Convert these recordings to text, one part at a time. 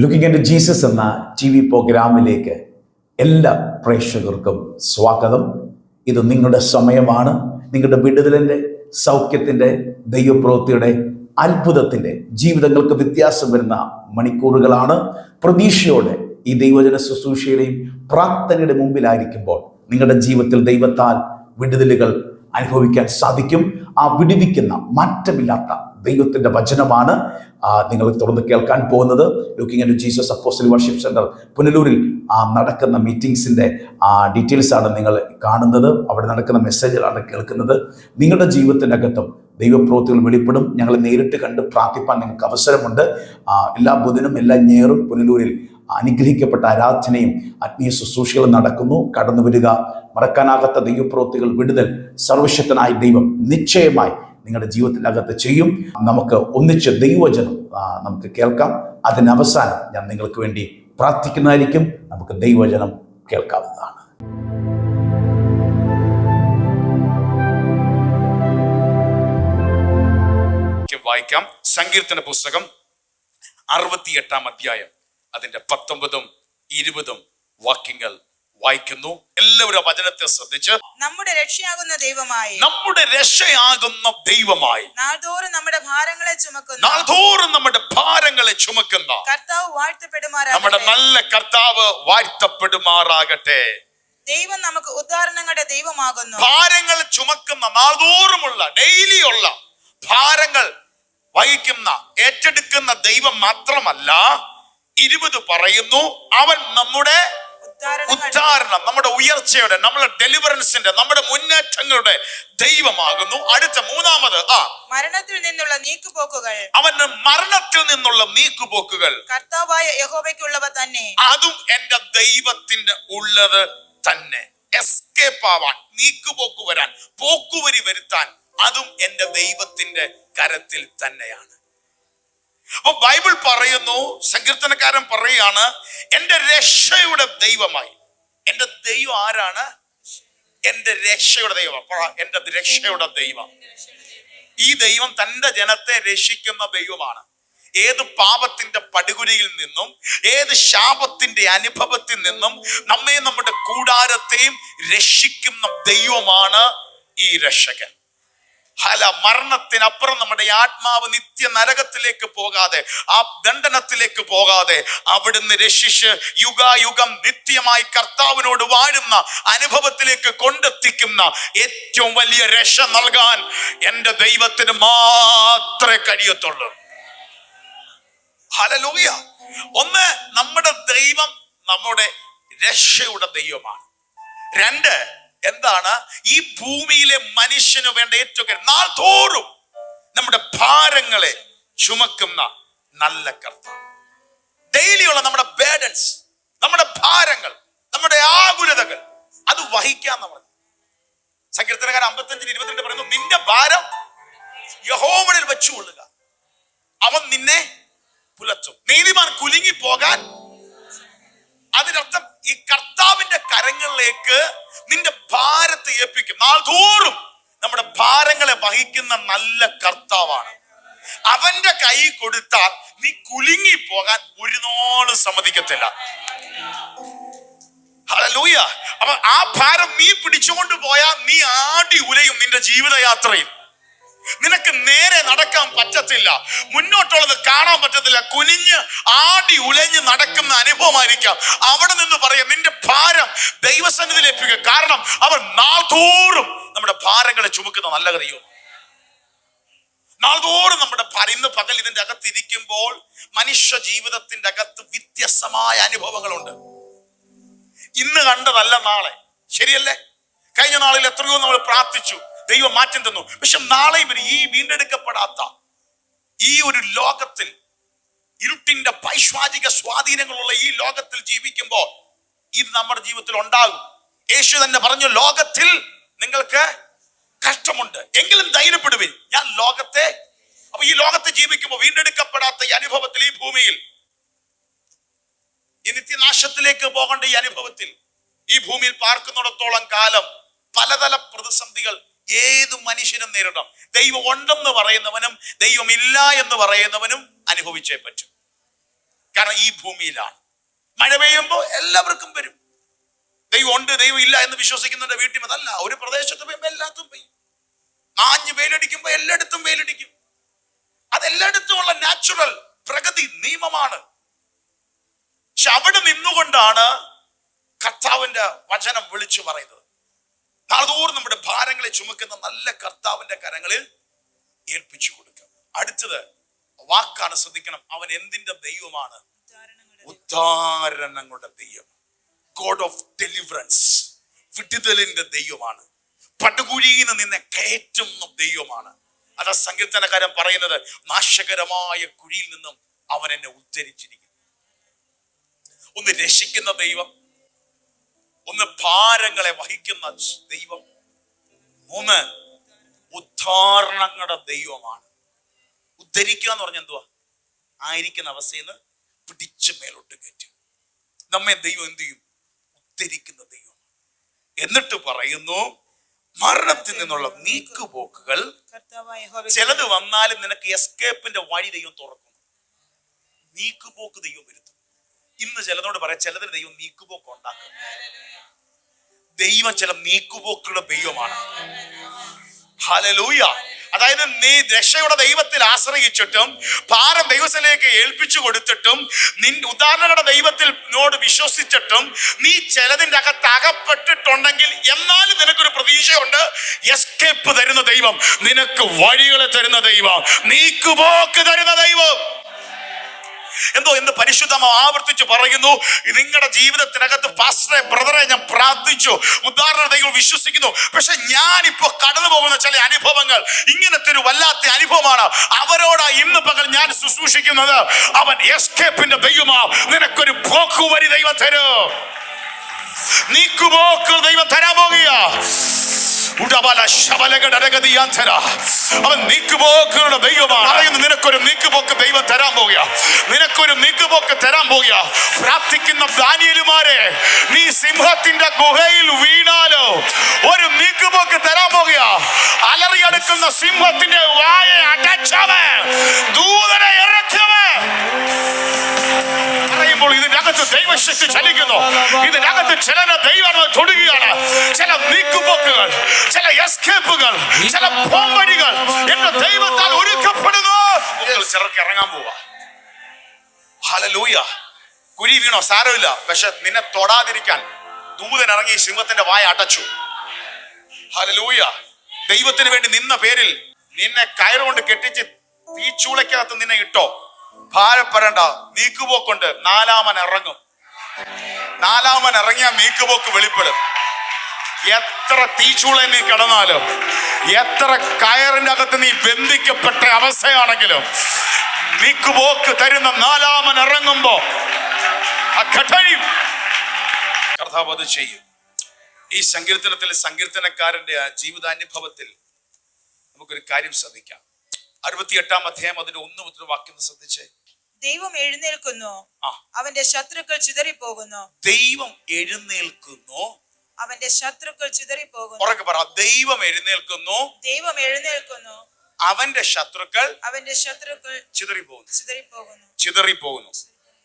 Looking at Jesus എന്ന T V പ്രോഗ്രാമിലേക്ക് എല്ലാ പ്രേക്ഷകർക്കും സ്വാഗതം. ഇത് നിങ്ങളുടെ സമയമാണ്. നിങ്ങളുടെ വിടുതലിന്റെ സൗഖ്യത്തിന്റെ ദൈവപ്രവൃത്തിയുടെ അത്ഭുതത്തിന്റെ ജീവിതങ്ങൾക്ക് വ്യത്യാസം വരുന്ന മണിക്കൂറുകളാണ്. പ്രതീക്ഷയോടെ ഈ ദൈവജന ശുശ്രൂഷയുടെയും പ്രാർത്ഥനയുടെ മുമ്പിലായിരിക്കുമ്പോൾ നിങ്ങളുടെ ജീവിതത്തിൽ ദൈവത്താൽ വിടുതലുകൾ അനുഭവിക്കാൻ സാധിക്കും. ആ വിടുവിക്കുന്ന മാറ്റമില്ലാത്ത ദൈവത്തിന്റെ വചനമാണ്. നിങ്ങൾ തുടർന്ന് കേൾക്കാൻ പോകുന്നത്. Looking at Jesus apostle worship centre പുനലൂരിൽ ആ നടക്കുന്ന മീറ്റിങ്സിന്റെ ആ ഡീറ്റെയിൽസ് ആണ് നിങ്ങൾ കാണുന്നത്. അവിടെ നടക്കുന്ന മെസ്സേജുകളാണ് കേൾക്കുന്നത്. നിങ്ങളുടെ ജീവിതത്തിനകത്തും ദൈവപ്രവൃത്തികൾ വെളിപ്പെടും. ഞങ്ങൾ നേരിട്ട് കണ്ട് പ്രാർത്ഥിപ്പാൻ നിങ്ങൾക്ക് അവസരമുണ്ട്. എല്ലാ ബുധനും എല്ലാ ഞേറും പുനലൂരിൽ അനുഗ്രഹിക്കപ്പെട്ട ആരാധനയും ആത്മീയ ശുശ്രൂഷകളും നടക്കുന്നു. കടന്നു വരിക മറക്കാനാകാത്ത ദൈവപ്രവൃത്തികൾ വിടുതൽ സർവശക്തനായ ദൈവം നിശ്ചയമായി നിങ്ങളുടെ ജീവിതത്തിനകത്ത് ചെയ്യും. നമുക്ക് ഒന്നിച്ച് ദൈവവചനം നമുക്ക് കേൾക്കാം. അതിനവസാനം ഞാൻ നിങ്ങൾക്ക് വേണ്ടി പ്രാർത്ഥിക്കുന്നതായിരിക്കും. നമുക്ക് ദൈവവചനം കേൾക്കാവുന്നതാണ്. വായിക്കാം. സങ്കീർത്തന പുസ്തകം അറുപത്തിയെട്ടാം അധ്യായം. അതിന്റെ പത്തൊമ്പതും ഇരുപതും വാക്യങ്ങൾ വായിക്കുന്നു. എല്ലാവരും വചനത്തെ ശ്രദ്ധിച്ച് നമ്മുടെ രക്ഷയാകുന്ന ദൈവമായി. നമ്മുടെ രക്ഷയാകുന്ന ദൈവമായി. നാൾതോറും നമ്മുടെ ഭാരങ്ങളെ ചുമക്കുന്ന നാൾതോറും നമ്മുടെ ഭാരങ്ങളെ ചുമക്കുന്ന കർത്താവ് വാഴ്ത്തപ്പെടുമാറാകട്ടെ. നമ്മുടെ നല്ല കർത്താവ് വാഴ്ത്തപ്പെടുമാറാകട്ടെ. ദൈവം നമുക്ക് ഉദാഹരണങ്ങളുടെ ദൈവമാകുന്നു. ഭാരങ്ങൾ ചുമക്കുന്ന നാൾതോറുമുള്ള ഡെയിലി ഉള്ള ഭാരങ്ങൾ വഹിക്കുന്ന ഏറ്റെടുക്കുന്ന ദൈവം മാത്രമല്ല ഇരുപത് പറയുന്നു അവൻ നമ്മുടെ ഉദ്ധാരണം നമ്മുടെ ഉയർച്ചയുടെ നമ്മുടെ ഡെലിവറൻസിന്റെ നമ്മുടെ മുന്നേറ്റങ്ങളുടെ ദൈവമാകുന്നു. അടുത്ത മൂന്നാമത് ആ മരണത്തിൽ നിന്നുള്ള നീക്കുപോക്കുകൾ. അവന് മരണത്തിൽ നിന്നുള്ള നീക്കുപോക്കുകൾ. കർത്താവായ യഹോവയ്ക്കുള്ളവ തന്നെ. അതും എന്റെ ദൈവത്തിന്റെ ഉള്ളത് തന്നെ. എസ്കേപ്പ് ആവാൻ നീക്കുപോക്ക് വരാൻ പോക്കുവരി വരുത്താൻ അതും എന്റെ ദൈവത്തിന്റെ കരത്തിൽ തന്നെയാണ്. അപ്പൊ ബൈബിൾ പറയുന്നു സങ്കീർത്തനക്കാരൻ പറയുകയാണ് എന്റെ രക്ഷയുടെ ദൈവമായി. എന്റെ ദൈവം ആരാണ്? എന്റെ രക്ഷയുടെ ദൈവം. എന്റെ രക്ഷയുടെ ദൈവം. ഈ ദൈവം തന്റെ ജനത്തെ രക്ഷിക്കുന്ന ദൈവമാണ്. ഏത് പാപത്തിന്റെ പടുകുരിയിൽ നിന്നും ഏത് ശാപത്തിന്റെ അനുഭവത്തിൽ നിന്നും നമ്മെ നമ്മുടെ കൂടാരത്തെയും രക്ഷിക്കുന്ന ദൈവമാണ് ഈ രക്ഷകൻ. ഹല മരണത്തിനപ്പുറം നമ്മുടെ ആത്മാവ് നിത്യ നരകത്തിലേക്ക് പോകാതെ ആ ദണ്ഡനത്തിലേക്ക് പോകാതെ അവിടുന്ന് രക്ഷിച്ച് യുഗായുഗം നിത്യമായി കർത്താവിനോട് വാഴുന്ന അനുഭവത്തിലേക്ക് കൊണ്ടെത്തിക്കുന്ന ഏറ്റവും വലിയ രക്ഷ നൽകാൻ എന്റെ ദൈവത്തിന് മാത്രമേ കഴിയത്തുള്ളൂ. ഹലലൂയ ഒന്ന് നമ്മുടെ ദൈവം നമ്മുടെ രക്ഷയുടെ ദൈവമാണ്. രണ്ട് എന്താണ്? ഈ ഭൂമിയിലെ മനുഷ്യന് വേണ്ട ഏറ്റവും നാൾ തോറും നമ്മുടെ ഭാരങ്ങളെ ചുമക്കുന്ന നല്ല കർത്താവ്. ഡെയിലിയുള്ള നമ്മുടെ ബേഡൻസ് നമ്മുടെ ഭാരങ്ങൾ നമ്മുടെ ആകുലതകൾ അത് വഹിക്കാന്ന് പറഞ്ഞു സങ്കീർത്തനക്കാരൻ അമ്പത്തഞ്ചിന് ഇരുപത്തിരണ്ട് പറയുന്നു നിന്റെ ഭാരം യഹോവനിൽ വെച്ചുകൊള്ളുക. അവൻ നിന്നെ പുലർത്തും. നീതിമാൻ കുലുങ്ങി പോകാൻ അതിനർത്ഥം ഈ കർത്താവിന്റെ കരങ്ങളിലേക്ക് നിന്റെ ഭാരത്തെ ഏൽപ്പിക്കും. നാൾതോറും നമ്മുടെ ഭാരങ്ങളെ വഹിക്കുന്ന നല്ല കർത്താവാണ്. അവന്റെ കൈ കൊടുത്താൽ നീ കുലുങ്ങി പോകാൻ ഒരു നാളും സമ്മതിക്കത്തില്ല അപ്പൊ ആ ഭാരം നീ പിടിച്ചുകൊണ്ട് പോയാൽ നീ ആടി ഉലയും നിന്റെ ജീവിതയാത്രയിൽ നിനക്ക് നേരെ നടക്കാൻ പറ്റത്തില്ല. മുന്നോട്ടുള്ളത് കാണാൻ പറ്റത്തില്ല. കുനിഞ്ഞ് ആടി ഉലഞ്ഞ് നടക്കുന്ന അനുഭവമായിരിക്കാം. അവിടെ നിന്ന് പറയാം നിന്റെ ഭാരം ദൈവസന്നിധിയിൽ ഏൽപ്പിക്കുക കാരണം അവർ നാൾതോറും നമ്മുടെ ഭാരങ്ങളെ ചുമക്കുന്ന നല്ല കഥയോ നാൾതോറും നമ്മുടെ ഭാരം ഇന്ന് പകൽ ഇതിന്റെ അകത്ത് ഇരിക്കുമ്പോൾ മനുഷ്യ ജീവിതത്തിന്റെ അകത്ത് വ്യത്യസ്തമായ അനുഭവങ്ങളുണ്ട്. ഇന്ന് കണ്ടതല്ല നാളെ. ശരിയല്ലേ? കഴിഞ്ഞ നാളിൽ എത്രയോ നമ്മൾ പ്രാർത്ഥിച്ചു. ദൈവം മാറ്റം തന്നു. പക്ഷെ നാളെയും വരും ഈ വീണ്ടെടുക്കപ്പെടാത്ത ഈ ഒരു ലോകത്തിൽ ഇരുട്ടിന്റെ പൈശ്വാചിക സ്വാധീനങ്ങളുള്ള ഈ ലോകത്തിൽ ജീവിക്കുമ്പോൾ ഇത് നമ്മുടെ ജീവിതത്തിൽ ഉണ്ടാകും. യേശു തന്നെ പറഞ്ഞു ലോകത്തിൽ നിങ്ങൾക്ക് കഷ്ടമുണ്ട്. എങ്കിലും ധൈര്യപ്പെടുവിൻ. ഞാൻ ലോകത്തെ അപ്പൊ ഈ ലോകത്ത് ജീവിക്കുമ്പോൾ വീണ്ടെടുക്കപ്പെടാത്ത ഈ അനുഭവത്തിൽ ഈ ഭൂമിയിൽ ഈ നിത്യനാശത്തിലേക്ക് പോകേണ്ട ഈ അനുഭവത്തിൽ ഈ ഭൂമിയിൽ പാർക്കുന്നിടത്തോളം കാലം പലതല പ്രതിസന്ധികൾ ഏത് മനുഷ്യനും നേരിടാം ദൈവം ഉണ്ടെന്ന് പറയുന്നവനും ദൈവമില്ല എന്ന് പറയുന്നവനും അനുഭവിച്ചേ പറ്റും. കാരണം ഈ ഭൂമിയിലാണ്. മഴ പെയ്യുമ്പോൾ എല്ലാവർക്കും വരും. ദൈവം ഉണ്ട് ദൈവം ഇല്ല എന്ന് വിശ്വസിക്കുന്നവരുടെ വീട്ടിൽ അതല്ല. ഒരു പ്രദേശത്ത് പെയ്യുമ്പോൾ എല്ലാത്തും പെയ്യും. മാഞ്ഞ് വെയിലടിക്കുമ്പോൾ എല്ലായിടത്തും വെയിലടിക്കും. അതെല്ലായിടത്തുമുള്ള നാച്ചുറൽ പ്രകൃതി നിയമമാണ്. പക്ഷെ അവിടെ നിന്നുകൊണ്ടാണ് കർത്താവിന്റെ വചനം വിളിച്ചു പറയുന്നത്. നാളതോറും നമ്മുടെ ഭാരങ്ങളെ ചുമക്കുന്ന നല്ല കർത്താവിന്റെ കരങ്ങളിൽ ഏൽപ്പിച്ചു കൊടുക്കുക അടുത്തത് വാക്കാണ് ശ്രദ്ധിക്കണം. അവൻ എന്തിന്റെ ദൈവമാണ്? ഉദ്ധാരണങ്ങളുടെ ദൈവം. ഗോഡ് ഓഫ് ഡെലിവറൻസ് വിടുതലിന്റെ ദൈവമാണ്. പടുകുഴിയിൽ നിന്ന് നിന്നെ കയറ്റുന്ന ദൈവമാണ്. അതാ സങ്കീർത്തനക്കാരൻ പറയുന്നത് നാശകരമായ കുഴിയിൽ നിന്നും അവൻ എന്നെ ഉദ്ധരിച്ചിരിക്കുന്നു. ഒന്ന് രക്ഷിക്കുന്ന ദൈവം ഒന്ന് ഭാരങ്ങളെ വഹിക്കുന്ന ദൈവം മൂന്ന് ഉദ്ധാരണങ്ങളുടെ ദൈവമാണ്. ഉദ്ധരിക്കുക എന്ന് പറഞ്ഞ എന്തുവാ? ആയിരിക്കുന്ന അവസ്ഥയിൽ നിന്ന് പിടിച്ച് മേലോട്ട് കയറ്റും നമ്മെ ദൈവം എന്തു ചെയ്യും? ഉദ്ധരിക്കുന്ന ദൈവം എന്നിട്ട് പറയുന്നു മരണത്തിൽ നിന്നുള്ള നീക്കുപോക്കുകൾ ചിലത് വന്നാലും നിനക്ക് എസ്കേപ്പിന്റെ വഴി ദൈവം തുറക്കും നീക്കുപോക്ക് ദൈവം വരുത്തും. ഇന്ന് ചിലതോട് പറയാം ചിലതിന് ദൈവം നീക്കുപോക്ക് ഉണ്ടാക്കും. ദൈവം ചില നീക്കുപോക്കുകളുടെ ദൈവമാണ്. അതായത് നീ രക്ഷയുടെ ദൈവത്തിൽ ആശ്രയിച്ചിട്ടും ഭാരം ദൈവത്തിലേക്ക് ഏൽപ്പിച്ചു കൊടുത്തിട്ടും നിൻ ഉദാഹരണയുടെ ദൈവത്തിൽ നോട് വിശ്വസിച്ചിട്ടും നീ ചിലതിന്റെ അകത്ത് അകപ്പെട്ടിട്ടുണ്ടെങ്കിൽ എന്നാലും നിനക്കൊരു പ്രതീക്ഷയുണ്ട്. എസ്കേപ്പ് തരുന്ന ദൈവം നിനക്ക് വഴികളെ തരുന്ന ദൈവം നീക്കുപോക്ക് തരുന്ന ദൈവം. എന്തോ എന്ത് പരിശുദ്ധം ആവർത്തിച്ച് പറയുന്നു. നിങ്ങളുടെ ജീവിതത്തിനകത്ത് പാസ്റ്ററെ ബ്രദറെ ഞാൻ പ്രാർത്ഥിച്ചു. ഉദാഹരണ വിശ്വസിക്കുന്നു. പക്ഷെ ഞാനിപ്പോ കടന്നു പോകുന്ന ചില അനുഭവങ്ങൾ ഇങ്ങനത്തെ ഒരു വല്ലാത്ത അനുഭവമാണ്. അവരോടാ ഇന്ന് പകൽ ഞാൻ ശുശ്രൂഷിക്കുന്നത്. അവൻ എസ്കേപ്പിന്റെ ദൈവമാ. നിനക്കൊരു പോക്കുവരി ദൈവം തരും. നീക്കുപോക്കൾ ദൈവം തരാൻ പോകുക. അവൻ നീക്കുപോക്കുകളുടെ ദൈവമാണ്. പറയുന്നു നിനക്കൊരു നീക്കുപോക്ക് ദൈവം തരാൻ പോകുക നിനക്കൊരു നീക്കുപോക്ക് തരാൻ പോകുക പ്രാർത്ഥിക്കുന്ന ദാനിയലുമാരെ നീ സിംഹത്തിന്റെ ഗുഹയിൽ വീണാലോ ഒരു നീക്കുപോക്ക് തരാൻ പോകുക അലറിയെടുക്കുന്ന സിംഹത്തിന്റെ വായ അടച്ചവൻ. ദൂതനെ ഇറക്കിയവൻ പറയുമ്പോൾ ഇതിനകത്ത് ദൈവശക്തി ചലിക്കുന്നു. ഇതിനകത്ത് ചിലരെ ദൈവങ്ങൾ തൊടുകയാണ്. ചില നീക്കുപോക്കുകൾ ചില എസ്കേപ്പുകൾ ചില പോംവഴികൾ എന്റെ ദൈവത്താൽ ഒരുക്കപ്പെടുന്നു. ചിലർക്ക് ഇറങ്ങാൻ പോവാ. ഹലലൂയ കുരി വീണോ? സാരമില്ല. പക്ഷെ നിന്നെ തൊടാതിരിക്കാൻ ദൂതൻ ഇറങ്ങി സിംഹത്തിന്റെ വായ അടച്ചു. ഹലലൂയ ദൈവത്തിന് വേണ്ടി നിന്ന പേരിൽ നിന്നെ കയറുകൊണ്ട് കെട്ടിച്ച് തീച്ചൂളയ്ക്കകത്ത് നിന്നെ ഇട്ടോ. ഭാരപ്പെടണ്ട നീക്കുപോക്കുണ്ട്. നാലാമൻ ഇറങ്ങും. നാലാമൻ ഇറങ്ങിയാൽ നീക്കുപോക്ക് വെളിപ്പെടും. എത്ര തീച്ചൂള നീ കിടന്നാലും എത്ര കയറിന്റെ അകത്ത് നീ ബന്ധിക്കപ്പെട്ട അവസ്ഥയാണെങ്കിലും നീക്കുപോക്ക് തരുന്ന നാലാമൻ ഇറങ്ങുമ്പോ കർത്താവ് അത് ചെയ്യും. ഈ സങ്കീർത്തനത്തിൽ സങ്കീർത്തനക്കാരന്റെ ജീവിതാനുഭവത്തിൽ നമുക്കൊരു കാര്യം ശ്രദ്ധിക്കാം. അറുപത്തിയെട്ടാം അധ്യായം അതിന്റെ ഒന്ന് മുതൽ വാക്യം ശ്രദ്ധിച്ചേ. ദൈവം എഴുന്നേൽക്കുന്നു. അവന്റെ ശത്രുക്കൾ ചിതറിപ്പോകുന്നു. ദൈവം എഴുന്നേൽക്കുന്നു. അവന്റെ ശത്രുക്കൾ ചിതറിപ്പോകുന്നു. ഉറക്കെ പറ ദൈവം എഴുന്നേൽക്കുന്നു. ദൈവം എഴുന്നേൽക്കുന്നു. അവന്റെ ശത്രുക്കൾ അവന്റെ ശത്രുക്കൾ ചിതറിപ്പോകുന്നു. ചിതറിപ്പോകുന്നു. ചിതറിപ്പോകുന്നു.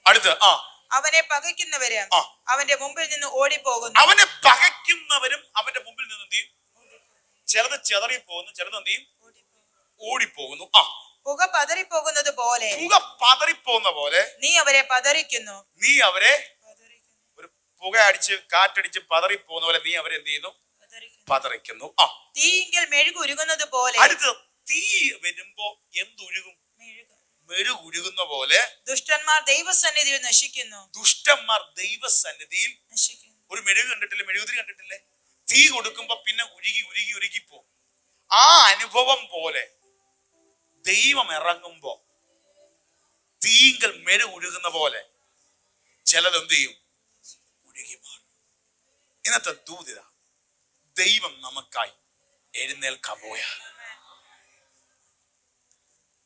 അടുത്ത് ആ. അവനെ പകയ്ക്കുന്നവര് അവന്റെ മുമ്പിൽ നിന്ന് ഓടിപ്പോകുന്നു. അവനെ പകയ്ക്കുന്നവരും അവന്റെ മുമ്പിൽ നിന്ന് എന്ത് ചെയ്യും? ചിലത് ചിതറിപ്പോകുന്നു ചിലത് എന്ത് ചെയ്യും? ഓടിപ്പോകുന്നു. ആ. പുക പതറിപ്പോകുന്നത് പോലെ പുക പതറിപ്പോകുന്ന പോലെ നീ അവരെ പതറിക്കുന്നു. നീ അവരെ ഒരു പുക അടിച്ച് കാറ്റടിച്ച് പതറിപ്പോകുന്ന പോലെ നീ അവരെ എന്ത് ചെയ്യുന്നു? പതറിക്കുന്നു. ആ. തീയിങ്കൽ മെഴുകുരുകുന്നത് പോലെ അടുത്ത് തീ വരുമ്പോ എന്തുരുകും? മെഴുകുരുകുന്ന പോലെ ദുഷ്ടന്മാർ ദൈവസന്നിധിയിൽ നശിക്കുന്നു. ദുഷ്ടന്മാർ ദൈവസന്നിധിയിൽ നശിക്കുന്നു. ഒരു മെഴുക് കണ്ടിട്ടില്ലേ? മെഴുകുതിരി കണ്ടിട്ടില്ലേ? തീ കൊടുക്കുമ്പോ പിന്നെ ഉരുകി ഉരുകി ഉരുകി പോകും. ആ അനുഭവം പോലെ ദൈവം ഇറങ്ങുമ്പോ തീങ്കൽ മെരു ഉരുകുന്ന പോലെ ചിലത് എന്ത് ചെയ്യും? ഉരുകി മാറും. ഇന്നത്തെ ദൂതിത ദൈവം നമുക്കായി എഴുന്നേൽക്കാൻ പോയ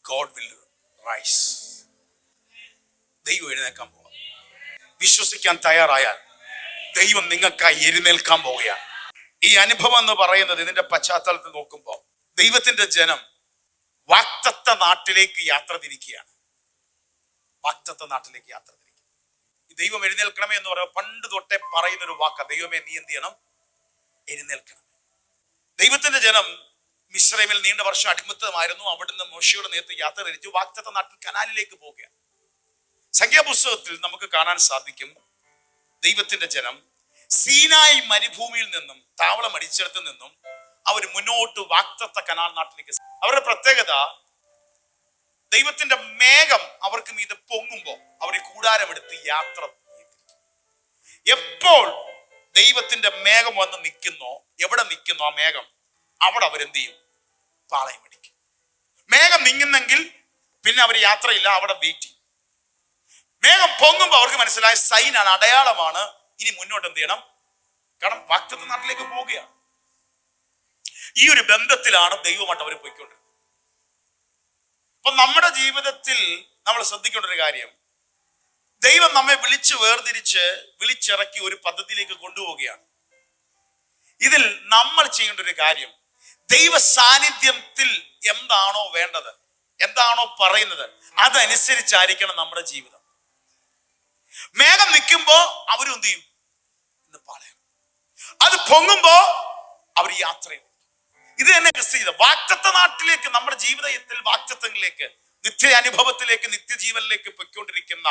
ഗോഡ് വിൽ റൈസ് ദൈവം എഴുന്നേൽക്കാൻ പോവാ വിശ്വസിക്കാൻ തയ്യാറായാൽ ദൈവം നിങ്ങൾക്കായി എഴുന്നേൽക്കാൻ പോവുകയാണ്. ഈ അനുഭവം എന്ന് പറയുന്നത് ഇതിന്റെ പശ്ചാത്തലത്തിൽ നോക്കുമ്പോൾ ദൈവത്തിന്റെ ജനം വാക്തത്വ നാട്ടിലേക്ക് യാത്ര തിരിക്കുകയാണ്. വാക്തത്വ നാട്ടിലേക്ക് യാത്ര തിരിക്കുക ദൈവം എഴുന്നേൽക്കണമേ എന്ന് പറയുമ്പോൾ പണ്ട് തൊട്ടേ പറയുന്ന ഒരു വാക്ക ദൈവമേ നീ എന്ത് ചെയ്യണം? എഴുന്നേൽക്കണം. ദൈവത്തിന്റെ ജനം മിശ്രമിൽ നീണ്ട വർഷം അടിമത്തമായിരുന്നു. അവിടുന്ന് മോശയുടെ നേരത്തെ യാത്ര തിരിച്ചു. വാക്തത്വ നാട്ടിൽ കനാലിലേക്ക് പോവുകയാണ്. സംഖ്യാപുസ്തകത്തിൽ നമുക്ക് കാണാൻ സാധിക്കും ദൈവത്തിന്റെ ജനം സീനായി മരുഭൂമിയിൽ നിന്നും താവളം അടിച്ചെടുത്ത് നിന്നും അവർ മുന്നോട്ട് വാക്തത്ത കനാൽ നാട്ടിലേക്ക് അവരുടെ പ്രത്യേകത ദൈവത്തിന്റെ മേഘം അവർക്ക് മീത് പൊങ്ങുമ്പോൾ അവർ ഈ കൂടാരമെടുത്ത് യാത്ര. എപ്പോൾ ദൈവത്തിന്റെ മേഘം വന്ന് നിൽക്കുന്നോ എവിടെ നിൽക്കുന്നോ ആ മേഘം അവിടെ അവരെന്ത് ചെയ്യും? പാളയം അടിക്കും. മേഘം നീങ്ങുന്നെങ്കിൽ പിന്നെ അവർ യാത്രയില്ല അവിടെ വെയിറ്റ് ചെയ്യും. മേഘം പൊങ്ങുമ്പോൾ അവർക്ക് മനസ്സിലായ സൈനാണ് അടയാളമാണ്. ഇനി മുന്നോട്ട് എന്ത് ചെയ്യണം? കാരണം വാക്തത്വ നാട്ടിലേക്ക് പോവുകയാണ്. ഈ ഒരു ബന്ധത്തിലാണ് ദൈവമായിട്ട് അവർ പോയിക്കൊണ്ടിരുന്നത്. അപ്പൊ നമ്മുടെ ജീവിതത്തിൽ നമ്മൾ ശ്രദ്ധിക്കേണ്ട ഒരു കാര്യം ദൈവം നമ്മെ വിളിച്ച് വേർതിരിച്ച് വിളിച്ചിറക്കി ഒരു പദ്ധതിയിലേക്ക് കൊണ്ടുപോവുകയാണ്. ഇതിൽ നമ്മൾ ചെയ്യേണ്ട ഒരു കാര്യം ദൈവ സാന്നിധ്യത്തിൽ എന്താണോ വേണ്ടത് എന്താണോ പറയുന്നത് അതനുസരിച്ചായിരിക്കണം നമ്മുടെ ജീവിതം. മേഘം നിൽക്കുമ്പോ അവരും എന്ത് ചെയ്യും? അത് പൊങ്ങുമ്പോ അവർ യാത്ര ചെയ്യും. ഇത് തന്നെ ക്രിസ്തീയത വാക്തത്വ നാട്ടിലേക്ക് നമ്മുടെ ജീവിതത്തിൽ വാക്തത്വങ്ങളിലേക്ക് നിത്യ അനുഭവത്തിലേക്ക് നിത്യജീവനിലേക്ക് പൊയ്ക്കൊണ്ടിരിക്കുന്ന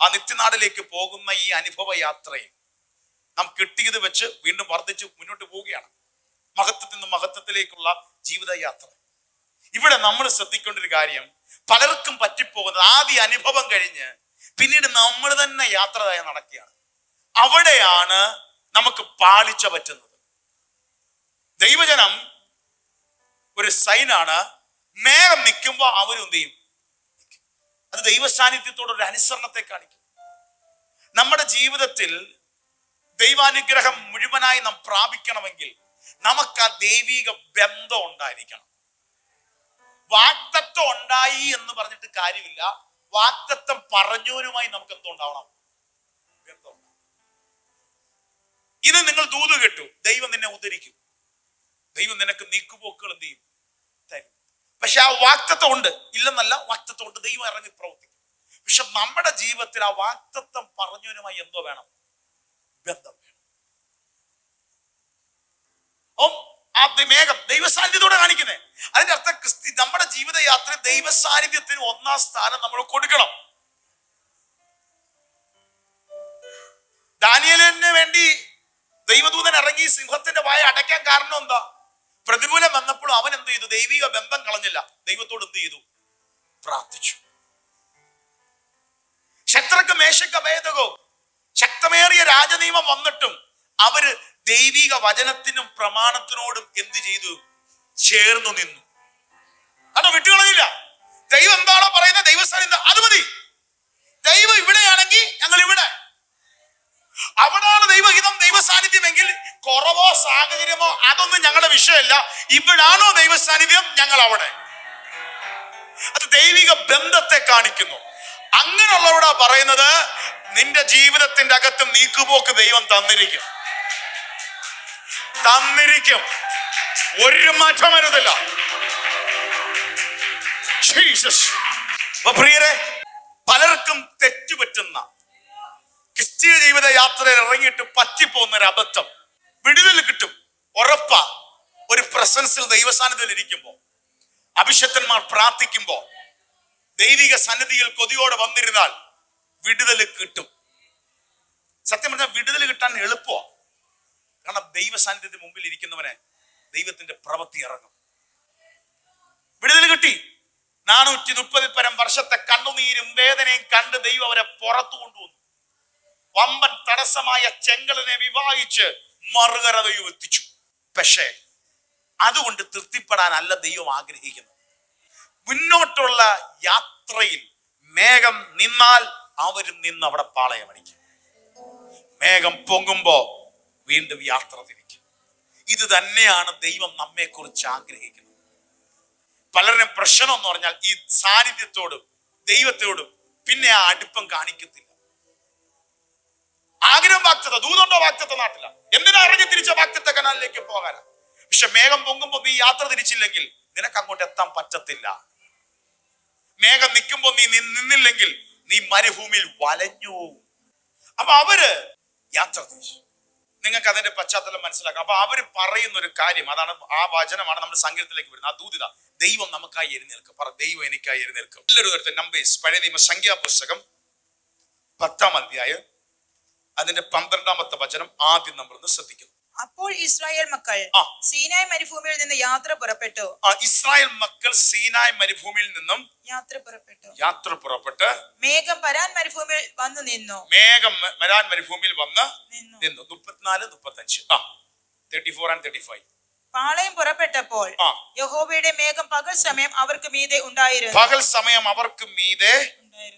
ആ നിത്യനാടിലേക്ക് പോകുന്ന ഈ അനുഭവ യാത്രയിൽ നാം കിട്ടിയത് വെച്ച് വീണ്ടും വർദ്ധിച്ച് മുന്നോട്ട് പോവുകയാണ്. മഹത്വത്തിൽ നിന്ന് മഹത്വത്തിലേക്കുള്ള ജീവിതയാത്ര. ഇവിടെ നമ്മൾ ശ്രദ്ധിക്കേണ്ട ഒരു കാര്യം പലർക്കും പറ്റിപ്പോകുന്നത് ആദ്യ അനുഭവം കഴിഞ്ഞ് പിന്നീട് നമ്മൾ തന്നെ യാത്ര നടക്കുകയാണ്. അവിടെയാണ് നമുക്ക് പാളിച്ച പറ്റുന്നത്. ദൈവജനം ഒരു സൈനാണ്. മേഘം നിൽക്കുമ്പോൾ അവരും എന്ത് ചെയ്യും? അത് ദൈവ സാന്നിധ്യത്തോട് ഒരു അനുസരണത്തെ കാണിക്കും. നമ്മുടെ ജീവിതത്തിൽ ദൈവാനുഗ്രഹം മുഴുവനായി നാം പ്രാപിക്കണമെങ്കിൽ നമുക്ക് ആ ദൈവിക ബന്ധം ഉണ്ടായിരിക്കണം. വാക്തത്വം ഉണ്ടായി എന്ന് പറഞ്ഞിട്ട് കാര്യമില്ല. വാക്തത്വം പറഞ്ഞവരുമായി നമുക്ക് എന്തോ ഉണ്ടാവണം. ഇത് നിങ്ങൾ ദൂത് കെട്ടു. ദൈവം നിന്നെ ഉദ്ധരിക്കും. ദൈവം നിനക്ക് നീക്കുപോക്കുകൾ എന്ത് ചെയ്യും? തരും. പക്ഷെ ആ വാക്തത്വം ഉണ്ട്. ഇല്ലെന്നല്ല വാക്തത്വം ഉണ്ട്. ദൈവം ഇറങ്ങി പ്രവർത്തിക്കും. പക്ഷെ നമ്മുടെ ജീവിതത്തിൽ ആ വാക്തത്വം പറഞ്ഞവനുമായി എന്തോ വേണം? ബന്ധം വേണം. അപ്പം ആ മേഘം ദൈവസാന്നിധ്യത്തോടെ കാണിക്കുന്നത് അതിന്റെ അർത്ഥം ക്രിസ്തി നമ്മുടെ ജീവിതയാത്ര ദൈവസാന്നിധ്യത്തിന് ഒന്നാം സ്ഥാനം നമ്മൾ കൊടുക്കണം. ദാനിയലിന് വേണ്ടി ദൈവദൂതൻ ഇറങ്ങി സിംഹത്തിന്റെ വായ അടയ്ക്കാൻ കാരണം എന്താ? പ്രതികൂലം വന്നപ്പോൾ അവൻ എന്ത് ചെയ്തു? ദൈവിക ബന്ധം കളഞ്ഞില്ല. ദൈവത്തോട് എന്ത് ചെയ്തു? പ്രാർത്ഥിച്ചു. ശത്രുക്ക് മേശക്ക് അഭേദകോ? ശക്തമേറിയ രാജനിയമം വന്നിട്ടും അവർ ദൈവിക വചനത്തിനും പ്രമാണത്തിനോടും എന്ത് ചെയ്തു? ചേർന്നു നിന്നു. അത് വിട്ടുകളഞ്ഞില്ല ദൈവം എന്താണോ പറയുന്നത്? ദൈവസ്ഥാനം അത് മതി. ദൈവം ഇവിടെയാണെങ്കിൽ ഞങ്ങൾ ഇവിടെ അവിടാണ് ദൈവഹിതം ദൈവ സാന്നിധ്യമെങ്കിൽ കുറവോ സാഹചര്യമോ അതൊന്നും ഞങ്ങളുടെ വിഷയമല്ല. ഇവിടാണോ ദൈവ സാന്നിധ്യം ഞങ്ങൾ അവിടെ അത് ദൈവിക ബന്ധത്തെ കാണിക്കുന്നു. അങ്ങനെയുള്ളവരാ പറയുന്നത് നിന്റെ ജീവിതത്തിന്റെ അകത്തും നീക്കുപോക്ക് ദൈവം തന്നിരിക്കും. തന്നിരിക്കും. ഒരു മാറ്റം വരുന്നില്ല. ജീസസ്. പ്രിയരെ പലർക്കും തെറ്റുപറ്റുന്ന ക്രിസ്തീയ ജീവിത യാത്രയിൽ ഇറങ്ങിയിട്ട് പറ്റിപ്പോകുന്ന ഒരു അബദ്ധം. വിടുതൽ കിട്ടും. ഉറപ്പാ. ഒരു പ്രസൻസിൽ ദൈവസാന്നിധ്യത്തിൽ ഇരിക്കുമ്പോ അഭിഷക്തന്മാർ പ്രാർത്ഥിക്കുമ്പോൾ ദൈവിക സന്നിധിയിൽ കൊതിയോടെ വന്നിരുന്നാൽ വിടുതൽ കിട്ടും. സത്യം പറഞ്ഞാൽ വിടുതൽ കിട്ടാൻ എളുപ്പമാണ് കാരണം ദൈവ സാന്നിധ്യത്തിന് മുമ്പിൽ ഇരിക്കുന്നവനെ ദൈവത്തിന്റെ പ്രവൃത്തി ഇറങ്ങും. വിടുതൽ കിട്ടി. നാനൂറ്റി മുപ്പതിൽ പരം വർഷത്തെ കണ്ണുനീരും വേദനയും കണ്ട് ദൈവം അവരെ പുറത്തു കൊണ്ടുവന്നു. വമ്പൻ തടസ്സമായ ചെങ്കലിനെ വിവാഹിച്ച് മറുകരതയും എത്തിച്ചു. പക്ഷേ അതുകൊണ്ട് തൃപ്തിപ്പെടാനല്ല ദൈവം ആഗ്രഹിക്കുന്നത്. മുന്നോട്ടുള്ള യാത്രയിൽ മേഘം നിന്നാൽ അവരും നിന്ന് അവിടെ പാളയമടിക്കും മേഘം പൊങ്ങുമ്പോ വീണ്ടും യാത്ര തിരിക്കും. ഇത് തന്നെയാണ് ദൈവം നമ്മെ കുറിച്ച് ആഗ്രഹിക്കുന്നത്. പലരുടെയും പ്രശ്നം എന്ന് പറഞ്ഞാൽ ഈ സാന്നിധ്യത്തോടും ദൈവത്തോടും പിന്നെ ആ അടുപ്പം കാണിക്കത്തില്ല. വാക്തത ദൂതുണ്ടോ വാക്തത്വ നാട്ടില. എന്തിനാ ഇറങ്ങി തിരിച്ച വാക്തത്വ കനാലിലേക്ക് പോകാനാ? പക്ഷെ മേഘം പൊങ്ങുമ്പോ നീ യാത്ര തിരിച്ചില്ലെങ്കിൽ നിനക്ക് അങ്ങോട്ട് എത്താൻ പറ്റത്തില്ല. മേഘം നിൽക്കുമ്പോ നീ നിന്നില്ലെങ്കിൽ നീ മരുഭൂമിയിൽ വലഞ്ഞു അപ്പൊ അവർ യാത്ര തിരിച്ചു. നിങ്ങൾക്ക് അതിന്റെ പശ്ചാത്തലം മനസ്സിലാക്കാം. അപ്പൊ അവർ പറയുന്ന ഒരു കാര്യം അതാണ് ആ വചനമാണ് നമ്മുടെ സംഗീതത്തിലേക്ക് വരുന്നത്. ആ ദൂതിത ദൈവം നമുക്കായി എഴുന്നേൽക്കും. പറ ദൈവം എനിക്കായി എഴുന്നേൽക്കും. എല്ലാവരും എടുത്ത് നമ്പേഴ്സ് പഴയ നിയമ സംഖ്യാപുസ്തകം പത്താം അധ്യായം അതിന്റെ പന്ത്രണ്ടാമത്തെ വചനം ആദ്യം നമ്മൾ ഒന്ന് ശ്രദ്ധിക്കുന്നു. അപ്പോൾ ഇസ്രായേൽ മക്കൾ സീനായ് മരുഭൂമിയിൽ നിന്ന് യാത്ര പുറപ്പെട്ടു. ഇസ്രായേൽ മക്കൾ സീനായ് മരുഭൂമിയിൽ നിന്നും യാത്ര പുറപ്പെട്ടു. യാത്ര പുറപ്പെട്ട് മേഘം പരാൻ മരുഭൂമിയിൽ വന്നു നിന്നു. മേഘം വരാൻ മരുഭൂമിയിൽ വന്ന് നിന്നു. മുപ്പത്തിനാല് മുപ്പത്തഞ്ച്. ആ thirty four and thirty five പാളയം പുറപ്പെട്ടപ്പോൾ യഹോബയുടെ മേഘം പകൽ സമയം അവർക്ക് മീതെ ഉണ്ടായിരുന്നു. പകൽ സമയം അവർക്ക് മീതെ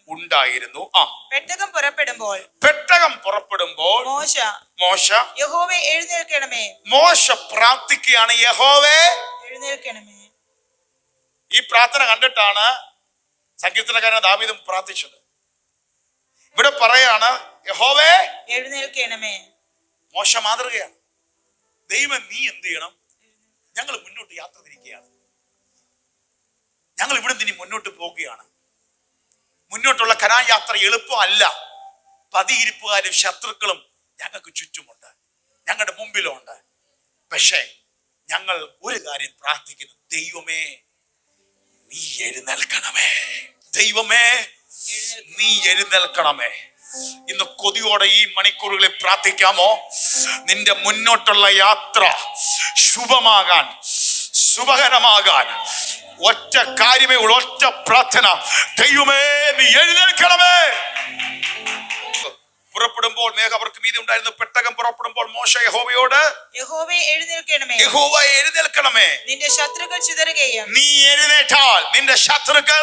ഉണ്ടായിരുന്നു. ആ. പെട്ടകം പുറപ്പെടുമ്പോൾ പെട്ടകം പുറപ്പെടുമ്പോൾ മോശ മോശ യഹോവെ എഴുന്നേൽക്കണമേ. മോശ പ്രാർത്ഥിക്കുകയാണ് യഹോവേ. എഴുന്നേൽക്കണമേ. ഈ പ്രാർത്ഥന കണ്ടിട്ടാണ് സങ്കീർത്തനക്കാരൻ ദാവീദും പ്രാർത്ഥിച്ചത്. ഇവിടെ പറയാണ് യഹോവേ എഴുന്നേൽക്കണമേ. മോശ മാതൃകയാണ്. ദൈവം നീ എന്ത് ചെയ്യണം? ഞങ്ങൾ മുന്നോട്ട് യാത്ര തിരിക്കുകയാണ്. ഞങ്ങൾ ഇവിടെ നിന്ന് മുന്നോട്ട് പോകുകയാണ് മുന്നോട്ടുള്ള കരായാത്ര എളുപ്പമല്ല. പതിയിരിപ്പുകാരും ശത്രുക്കളും ഞങ്ങൾക്ക് ചുറ്റുമുണ്ട്. ഞങ്ങളുടെ മുമ്പിലുണ്ട്. പക്ഷേ ഞങ്ങൾ ഒരു കാര്യം പ്രാർത്ഥിക്കുന്നു. ദൈവമേ നീ എഴുന്നേൽക്കണമേ. ദൈവമേ നീ എഴുന്നേൽക്കണമേ. ഇന്ന് കൊതിയോടെ ഈ മണിക്കൂറുകളിൽ പ്രാർത്ഥിക്കാമോ? നിന്റെ മുന്നോട്ടുള്ള യാത്ര ശുഭമാകാൻ ശുഭകരമാകാൻ ഒറ്റ കാര്യമേ ഉള്ളൂ ഒറ്റ പ്രാർത്ഥന. ദൈവമേ നീ എഴുന്നേൽക്കണമേ. പുറപ്പെടുമ്പോൾ മേഘ അവർക്ക് മീതി ഉണ്ടായിരുന്നു പെട്ടകം പുറപ്പെടുമ്പോൾ മോശ യഹോവയോട് യഹോവയെ എഴുന്നേൽക്കണമേ. യഹോവ എഴുന്നേൽക്കണമേ. നിന്റെ ശത്രുക്കൾ ചിതറുകയും നീ എഴുന്നേറ്റാൽ നിന്റെ ശത്രുക്കൾ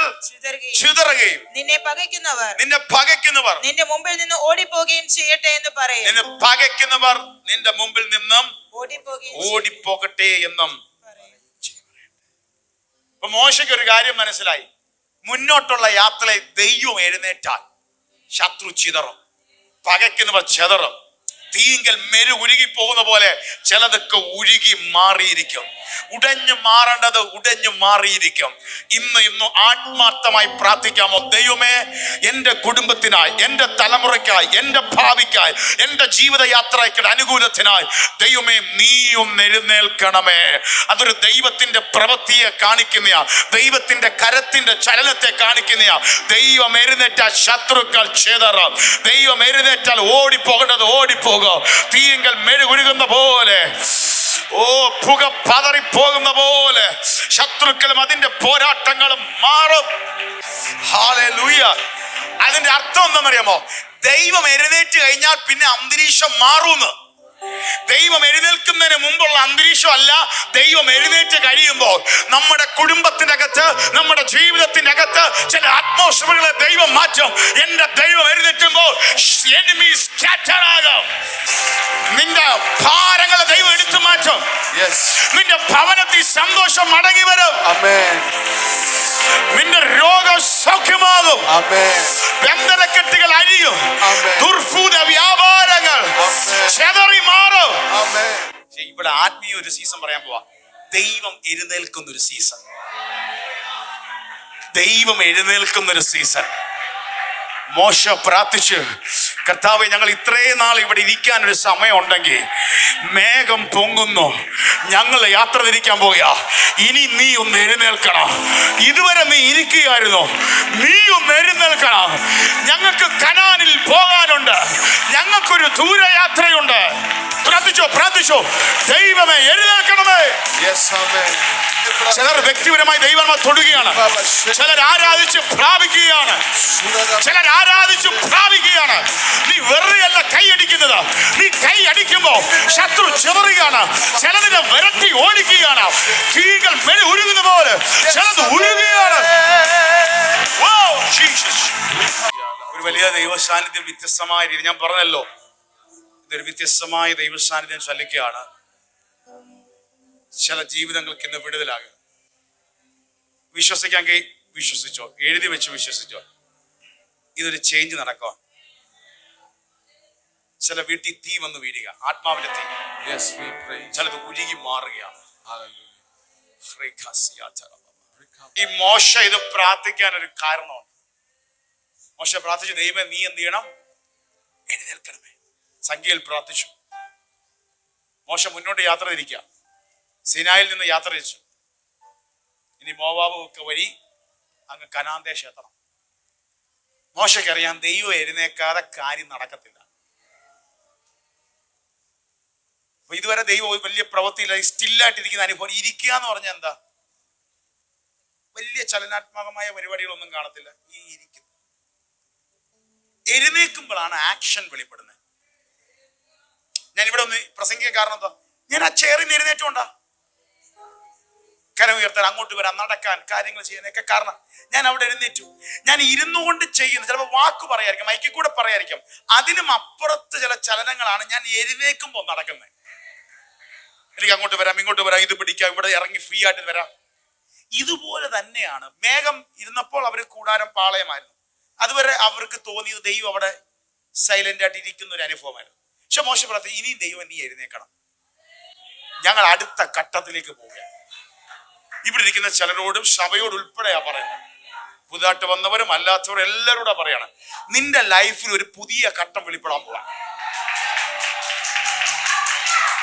ചിതറുകയും നിന്നെ പകയ്ക്കുന്നവർ നിന്നെ പകയ്ക്കുന്നവർ നിന്റെ മുമ്പിൽ നിന്ന് ഓടിപ്പോകുകയും ചെയ്യട്ടെ എന്ന് പറയും. നിന്നെ പകയ്ക്കുന്നവർ നിന്റെ മുമ്പിൽ നിന്നും ഓടിപ്പോകട്ടെ എന്നും. അപ്പൊ മോശയ്ക്ക് ഒരു കാര്യം മനസ്സിലായി. മുന്നോട്ടുള്ള യാത്രയിൽ ദൈവം എഴുന്നേറ്റാൽ ശത്രു ചിതറും പകയ്ക്കുന്നവർ ചെതറും തീങ്കൽ മെരു ഉരുകി പോകുന്ന പോലെ ചിലതൊക്കെ ഉരുകി മാറിയിരിക്കും. ഉടഞ്ഞു മാറേണ്ടത് ഉടഞ്ഞു മാറിയിരിക്കും. ഇന്ന് ഇന്ന് ആത്മാർത്ഥമായി പ്രാർത്ഥിക്കാമോ? ദൈവമേ എന്റെ കുടുംബത്തിനായി എന്റെ തലമുറയ്ക്കായി എന്റെ ഭാവിക്കായി എന്റെ ജീവിതയാത്രയ്ക്ക് അനുകൂലത്തിനായി ദൈവമേ നീയും എഴുന്നേൽക്കണമേ. അതൊരു ദൈവത്തിന്റെ പ്രവൃത്തിയെ കാണിക്കുന്നയാ. ദൈവത്തിന്റെ കരത്തിന്റെ ചലനത്തെ കാണിക്കുന്നയാ. ദൈവം എഴുന്നേറ്റ ശത്രുക്കൾ ചേതറാം. ദൈവം എഴുന്നേറ്റാൽ ഓടിപ്പോകേണ്ടത് ഓടിപ്പോകും. തീയെങ്കിൽ മെഴുകുരുകുന്ന പോലെ ഓ പുക പതറിപ്പോകുന്ന പോലെ ശത്രുക്കളും അതിന്റെ പോരാട്ടങ്ങളും മാറും. അതിന്റെ അർത്ഥം എന്താണെന്നറിയാമോ? ദൈവം എഴുന്നേറ്റ് കഴിഞ്ഞാൽ പിന്നെ അന്തരീക്ഷം മാറുമെന്ന് ദൈവം എഴുന്നേൽക്കുന്നതിന് മുമ്പുള്ള അന്തരീക്ഷം അല്ല ദൈവം എഴുന്നേറ്റ് കഴിയുമ്പോൾ നമ്മുടെ കുടുംബത്തിന്റെ അകത്ത് നമ്മുടെ ജീവിതത്തിന്റെ അകത്ത് ചില അറ്റ്മോസ്ഫിയറുകളെ ദൈവം മാറ്റും. എന്റെ ദൈവം എഴുന്നേറ്റുമ്പോൾ എനിമി സ്കാറ്റർ ആകും. നിന്റെ ഭാരങ്ങളെ എടുത്തു മാറ്റും. നിന്റെ ഭവനത്തിൽ സന്തോഷം മടങ്ങി വരും. നിന്റെ രോഗം സൗഖ്യമാകും. ബന്ധനക്കെട്ടുകൾ Amen. ദുർഭൂത വ്യാപാരങ്ങൾ. ചെതറി മാറും ഇവിടെ ആത്മീയ ഒരു സീസൺ പറയാൻ പോവാ ദൈവം എഴുന്നേൽക്കുന്ന ഒരു സീസൺ ദൈവം എഴുന്നേൽക്കുന്ന ഒരു സീസൺ മോശ പ്രാർത്ഥിച്ച് കർത്താവെ ഞങ്ങൾ ഇത്രയും നാൾ ഇവിടെ ഇരിക്കാൻ ഒരു സമയമുണ്ടെങ്കിൽ മേഘം പൊങ്ങുന്നു. ഞങ്ങൾ യാത്ര തിരിക്കാൻ പോയാ ഇനി നീ ഒന്ന് എഴുന്നേൽക്കണം. ഇതുവരെ നീ ഇരിക്കുകയായിരുന്നു. നീ ഒന്ന് എഴുന്നേൽക്കണം. ഞങ്ങൾക്ക് കനാനിൽ പോകാനുണ്ട്. ഞങ്ങൾക്കൊരു ദൂരയാത്രയുണ്ട്. പ്രാർത്ഥിച്ചോ പ്രാർത്ഥിച്ചോ. ദൈവമേ എഴുന്നേൽക്കണമേ. ചിലർ വ്യക്തിപരമായി ദൈവമ തൊടുകയാണ്. ചിലർ ആരാധിച്ച് പ്രാപിക്കുകയാണ്. ചിലർ ആരാധിച്ച് പ്രാപിക്കുകയാണ്. നീ വെറുതെ അല്ല കൈ അടിക്കുന്നത്. നീ കൈ അടിക്കുമ്പോ ശത്രു ചിതറുകയാണ് ചിലതിനെ വിരട്ടി ഓടിക്കുകയാണ്. തീകൾ മെഴി ഉരുകുന്ന പോലെ ചിലത് ഉരുകുകയാണ്. ഒരു വലിയ ദൈവസാന്നിധ്യം വ്യത്യസ്തമായ രീതി ഞാൻ പറഞ്ഞല്ലോ. ഇതൊരു വ്യത്യസ്തമായ ദൈവസാന്നിധ്യം ചലിക്കുകയാണ് ചില ജീവിതങ്ങൾക്ക് ഇന്ന് വിടുതലാകും. വിശ്വസിക്കാമെങ്കിൽ വിശ്വസിച്ചോ? എഴുതി വെച്ച് വിശ്വസിച്ചോ? ഇതൊരു ചേഞ്ച് നടക്കുക ചില വീട്ടിൽ തീ വന്ന് വീഴുക ആത്മാവിന്റെ തീ. ചിലത് ഉരുകി മാറുക. ഈ മോശ ഇത് പ്രാർത്ഥിക്കാൻ ഒരു കാരണമാണ്. മോശ പ്രാർത്ഥിച്ചു ദൈവം നീ എന്ത് ചെയ്യണം? എഴുന്നേൽക്കണമേ. സംഖ്യയിൽ പ്രാർത്ഥിച്ചു. മോശ മുന്നോട്ട് യാത്ര തിരിക്കുക. സിനായിൽ നിന്ന് യാത്ര തിരിച്ചു. ഇനി മോവാബ് ഒക്കെ വഴി അങ്ങ് കനാന്തേ ക്ഷേത്രം മോശക്കറിയാം ദൈവം എഴുന്നേക്കാതെ കാര്യം നടക്കത്തില്ല. അപ്പൊ ഇതുവരെ ദൈവം വലിയ പ്രവൃത്തിയില്ല സ്റ്റില്ലായിട്ടിരിക്കുന്ന അനുഭവം. ഇരിക്കുക എന്ന് പറഞ്ഞാൽ എന്താ? വലിയ ചലനാത്മകമായ പരിപാടികളൊന്നും കാണത്തില്ല. ഈ ഇരിക്കും എഴുന്നേൽക്കുമ്പോഴാണ് ആക്ഷൻ വെളിപ്പെടുന്നത്. ഞാൻ ഇവിടെ ഒന്ന് പ്രസംഗിക്കാൻ കാരണം എന്താ? ഞാൻ ആ ചെയറിന് എഴുന്നേറ്റോണ്ടാ കരം ഉയർത്താൻ അങ്ങോട്ട് വരാൻ നടക്കാൻ കാര്യങ്ങൾ ചെയ്യാനൊക്കെ കാരണം ഞാൻ അവിടെ എഴുന്നേറ്റു. ഞാൻ ഇരുന്നു കൊണ്ട് ചെയ്യുന്നു. ചിലപ്പോൾ വാക്ക് പറയായിരിക്കും മൈക്കിൽ കൂടെ പറയായിരിക്കും. അതിനും അപ്പുറത്ത് ചില ചലനങ്ങളാണ് ഞാൻ എഴുന്നേക്കുമ്പോൾ നടക്കുന്നത്. എനിക്ക് അങ്ങോട്ട് വരാം ഇങ്ങോട്ട് വരാം ഇത് പിടിക്കാം ഇവിടെ ഇറങ്ങി ഫ്രീ ആയിട്ട് വരാം. ഇതുപോലെ തന്നെയാണ് മേഘം ഇരുന്നപ്പോൾ അവർ കൂടാരം പാളയമായിരുന്നു. അതുവരെ അവർക്ക് തോന്നിയത് ദൈവം അവിടെ സൈലന്റ് ആയിട്ട് ഇരിക്കുന്ന ഒരു അനുഭവമായിരുന്നു. പക്ഷെ മോശം പ്രാർത്ഥന ഇനിയും ദൈവം നീ എഴുന്നേക്കണം ഞങ്ങൾ അടുത്ത ഘട്ടത്തിലേക്ക് പോവുകയാണ്. ഇവിടെ ഇരിക്കുന്ന ചിലരോടും സഭയോട് ഉൾപ്പെടെയാ പറയുന്നത്. പുതുതായിട്ട് വന്നവരും അല്ലാത്തവരും എല്ലാവരോടും പറയണം നിന്റെ ലൈഫിൽ ഒരു പുതിയ ഘട്ടം വെളിപ്പെടാൻ പോവാ.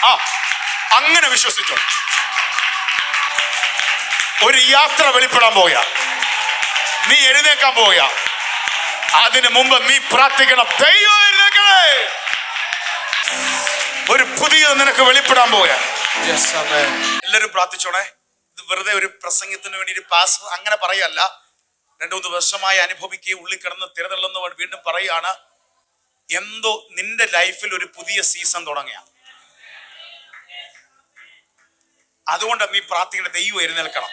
ആ അങ്ങനെ വിശ്വസിച്ചു. ഒരു യാത്ര വെളിപ്പെടാൻ പോവുക നീ എഴുന്നേക്കാൻ പോയ അതിന് മുമ്പ് നീ പ്രാർത്ഥിക്കണം. ദൈവം എഴുന്നേക്കണേ ഒരു പുതിയ നിനക്ക് വെളിപ്പെടാൻ പോയ എല്ലാരും. എല്ലാവരും പ്രാർത്ഥിച്ചോണേ. ഇത് വെറുതെ ഒരു പ്രസംഗത്തിന് വേണ്ടി ഒരു പാസ് അങ്ങനെ പറയല്ല. രണ്ടു മൂന്ന് വർഷമായി അനുഭവിക്കുകയും ഉള്ളിൽ കിടന്ന് തിരതള്ളുന്നവർ വീണ്ടും പറയാണ് എന്തോ നിന്റെ ലൈഫിൽ ഒരു പുതിയ സീസൺ തുടങ്ങിയ അതുകൊണ്ട് ഈ പ്രാർത്ഥിക്കേണ്ട ദൈവം എഴുന്നേൽക്കണം.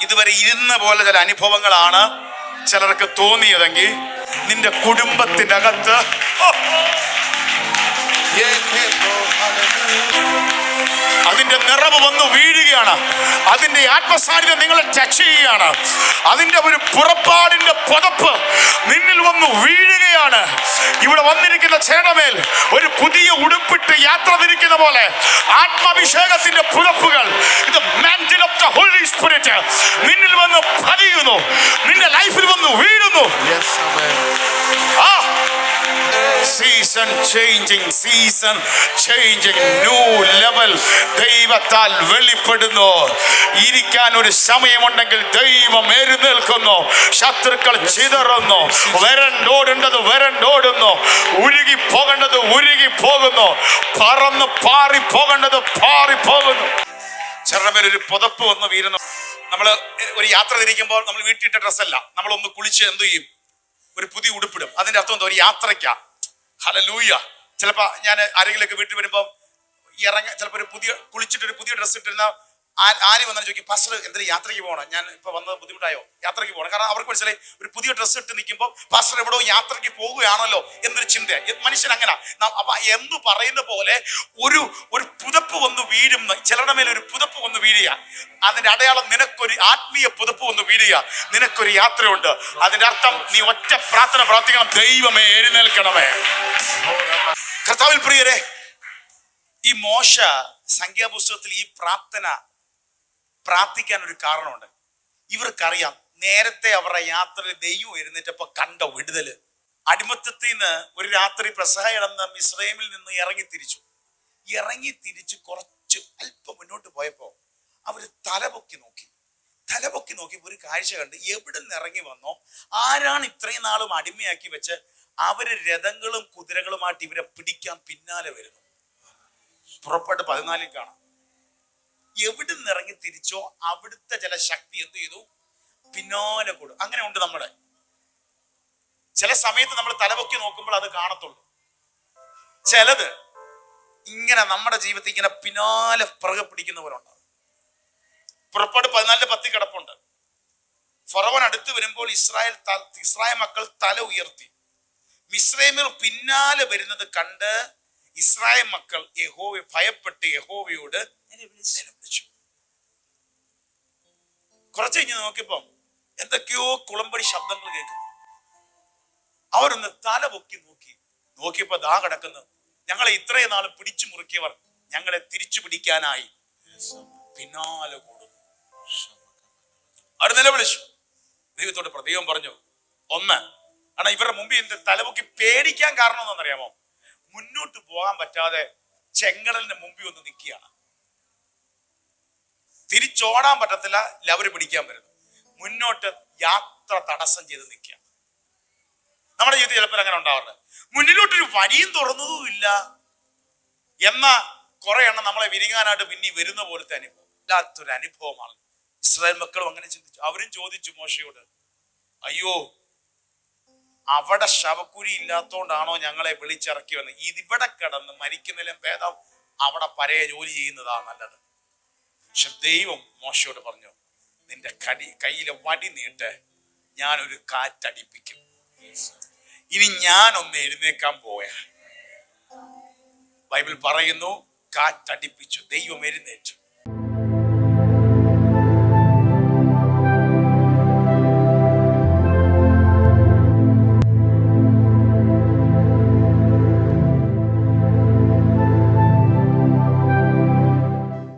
ഇതുവരെ ഇരുന്ന പോലെ ചില അനുഭവങ്ങളാണ് ചിലർക്ക് തോന്നിയതെങ്കിൽ നിന്റെ കുടുംബത്തിന്റെ അതിന്റെ നിറവ് വന്ന് വീഴുകയാണ്. അതിന്റെ ആത്മസാന്നിധ്യം നിങ്ങളെ ടച്ച് ചെയ്യുകയാണ്. അതിന്റെ ഒരു പുറപ്പാടിന്റെ പുതപ്പ് നിന്നിൽ വന്ന് വീഴുകയാണ്. ഇവിടെ വന്നിരിക്കുന്ന ചേടമേൽ ഒരു പുതിയ ഉടുപ്പിട്ട് യാത്ര തിരിക്കുന്ന പോലെ ആത്മാഭിഷേകത്തിന്റെ പുതപ്പുകൾ. ഇത് mantle of the holy spirit നിന്നിൽ വന്ന് പതിയുന്നു. നിന്റെ ലൈഫിൽ വന്ന് വീഴുന്നു. യെസ് ആമേൻ ആ season changing season changing new level ദൈവത്താൽ വെളിപ്പെടുന്നു. ഇരിക്കാൻ ഒരു സമയമുണ്ടെങ്കിൽ ദൈവം എഴുന്നേൽക്കുന്നു. ശത്രുക്കൾ ചിതറുന്നു. വരണ്ടോടേണ്ടത് വരണ്ടോടുന്നു ഉരുകി പോകേണ്ടത് ഉരുകി പോകുന്നു. പറന്ന് പാറി പോകേണ്ടത് പാറി പോകുന്നു. ചെറുമേൽ ഒരു പുതപ്പ് വന്ന് വീരുന്നു നമ്മൾ ഒരു യാത്ര തിരിക്കുമ്പോൾ നമ്മൾ വീട്ടിട്ട ഡ്രസ്സല്ല നമ്മളൊന്ന് കുളിച്ച് എന്തു ചെയ്യും? ഒരു പുതിയ ഉടുപ്പിടും. അതിന്റെ അർത്ഥം എന്താ? ഒരു യാത്രയ്ക്കാ. ഹല ലൂയ ചിലപ്പോ ഞാൻ ആരെങ്കിലുമൊക്കെ വീട്ടിൽ വരുമ്പോൾ ഇറങ്ങ ചിലപ്പോൾ ഒരു പുതിയ കുളിച്ചിട്ട് ഒരു പുതിയ ഡ്രസ്സ് ഇട്ടിരുന്ന ആര് വന്നാലും ചോദിക്കും പാസ്റ്റർ എന്തിനാ യാത്രയ്ക്ക് പോകണം ഞാൻ ഇപ്പൊ വന്നത് ബുദ്ധിമുട്ടായോ? യാത്രയ്ക്ക് പോകണം കാരണം അവർക്ക് മനസ്സിലായി ഒരു പുതിയ ഡ്രസ്സ് ഇട്ട് നിൽക്കുമ്പോൾ പാസ്റ്റർ എവിടെയോ യാത്രയ്ക്ക് പോകുകയാണല്ലോ എന്നൊരു ചിന്ത മനുഷ്യൻ അങ്ങനെ. അപ്പൊ എന്ന് പറയുന്ന പോലെ ഒരു ഒരു പുതപ്പ് വന്ന് വീഴും ചിലരുടെ മേലെ ഒരു പുതപ്പ് വന്ന് വീഴുക. അതിന്റെ അടയാളം നിനക്കൊരു ആത്മീയ പുതപ്പ് വന്ന് വീഴുക. നിനക്കൊരു യാത്രയുണ്ട്. അതിന്റെ അർത്ഥം നീ ഒറ്റ പ്രാർത്ഥന പ്രാർത്ഥിക്കണം. ദൈവമേ എഴുന്നേൽക്കണമേ. കർത്താവിൽ പ്രിയരെ ഈ മോശ സംഖ്യാപുസ്തകത്തിൽ ഈ പ്രാർത്ഥന പ്രാർത്ഥിക്കാൻ ഒരു കാരണമുണ്ട്. ഇവർക്കറിയാം നേരത്തെ അവരുടെ യാത്രയിൽ ദൈവം എഴുന്നേറ്റപ്പോ കണ്ട വിടുതൽ. അടിമത്തത്തിൽ നിന്ന് ഒരു രാത്രി പ്രസഹ ഇടന്ന് മിസ്രൈമിൽ നിന്ന് ഇറങ്ങി തിരിച്ചു. ഇറങ്ങി തിരിച്ച് കുറച്ച് അല്പം മുന്നോട്ട് പോയപ്പോൾ അവർ തലപൊക്കി നോക്കി. തലപൊക്കി നോക്കി ഒരു കാഴ്ച കണ്ട് എവിടെ നിന്ന് ഇറങ്ങി വന്നോ? ആരാണ് ഇത്രയും നാളും അടിമയാക്കി വെച്ച് അവർ രഥങ്ങളും കുതിരകളുമായിട്ട് ഇവരെ പിടിക്കാൻ പിന്നാലെ വരുന്നു? പുറപ്പെട്ട് പതിനാലിൽ കാണാം. എവിടെ നിന്ന് ഇറങ്ങി തിരിച്ചോ അവിടുത്തെ ചില ശക്തി എന്ത് ചെയ്തു? പിന്നാലെ കൂടും. അങ്ങനെ ഉണ്ട് നമ്മുടെ. ചില സമയത്ത് നമ്മൾ തലപൊക്കി നോക്കുമ്പോൾ അത് കാണത്തുള്ളൂ. ചിലത് ഇങ്ങനെ നമ്മുടെ ജീവിതത്തിൽ ഇങ്ങനെ പിന്നാലെ പിറകെ പിടിക്കുന്നവരുണ്ട് പുറപ്പാട് പതിനാലിന്റെ പത്തി കിടപ്പുണ്ട്. ഫറവൻ അടുത്ത് വരുമ്പോൾ ഇസ്രായേൽ ഇസ്രായേൽ മക്കൾ തല ഉയർത്തി. മിസ്രൈമിൽ പിന്നാലെ വരുന്നത് കണ്ട് ഇസ്രായേൽ മക്കൾ യഹോവ ഭയപ്പെട്ട് യഹോവയോട് നിലവിളിച്ചു കുറച്ച് കഴിഞ്ഞ് നോക്കിയപ്പം എന്തൊക്കെയോ കുളമ്പടി ശബ്ദങ്ങൾ കേൾക്കുന്നു. അവരൊന്ന് തല പൊക്കി നോക്കി. നോക്കിയപ്പോ ദാ കിടക്കുന്നു. ഞങ്ങളെ ഇത്രയും നാൾ പിടിച്ചു മുറുക്കിയവർ ഞങ്ങളെ തിരിച്ചു പിടിക്കാനായി. പിന്നാലെ കൂടുന്നു അവർ നിലവിളിച്ചു ദൈവത്തോട് പ്രതീകം പറഞ്ഞു. ഒന്ന് ആണ് ഇവരുടെ മുമ്പിൽ എന്ത് തലപൊക്കി പേടിക്കാൻ കാരണം എന്താണെന്നറിയാമോ മുന്നോട്ട് പോകാൻ പറ്റാതെ ചെങ്കടലിന്റെ മുമ്പിൽ ഒന്ന് നിൽക്കുകയാണ്. തിരിച്ചോടാൻ പറ്റത്തില്ല ലവർ പിടിക്കാൻ വരുന്നു. മുന്നോട്ട് യാത്ര തടസ്സം ചെയ്ത് നിൽക്കുക. നമ്മുടെ ജീവിതത്തിൽ ചിലപ്പോൾ അങ്ങനെ ഉണ്ടാവാറുണ്ട്. മുന്നിലോട്ടൊരു വഴിയും തുറന്നതുമില്ല എന്ന കുറെ എണ്ണം നമ്മളെ വിരിങ്ങാനായിട്ട് പിന്നെ വരുന്ന പോലത്തെ അനുഭവം. ഇല്ലാത്തൊരു അനുഭവമാണ്. ഇസ്രായേൽ മക്കളും അങ്ങനെ ചിന്തിച്ചു. അവരും ചോദിച്ചു മോശയോട് അയ്യോ അവിടെ ശവക്കുരി ഇല്ലാത്തോണ്ടാണോ ഞങ്ങളെ വിളിച്ചിറക്കി വന്നത് ഇതിവിടെ കിടന്ന് മരിക്കുന്നതിലും ഭേദം അവിടെ പരയ ജോലി ചെയ്യുന്നതാ നല്ലത്. പക്ഷെ ദൈവം മോശയോട് പറഞ്ഞു നിന്റെ കടി കയ്യിലെ വടി നീട്ട് ഞാനൊരു കാറ്റടിപ്പിക്കും. ഇനി ഞാനൊന്ന് എഴുന്നേക്കാൻ പോയാ. ബൈബിൾ പറയുന്നു കാറ്റടിപ്പിച്ചു ദൈവം എഴുന്നേറ്റു.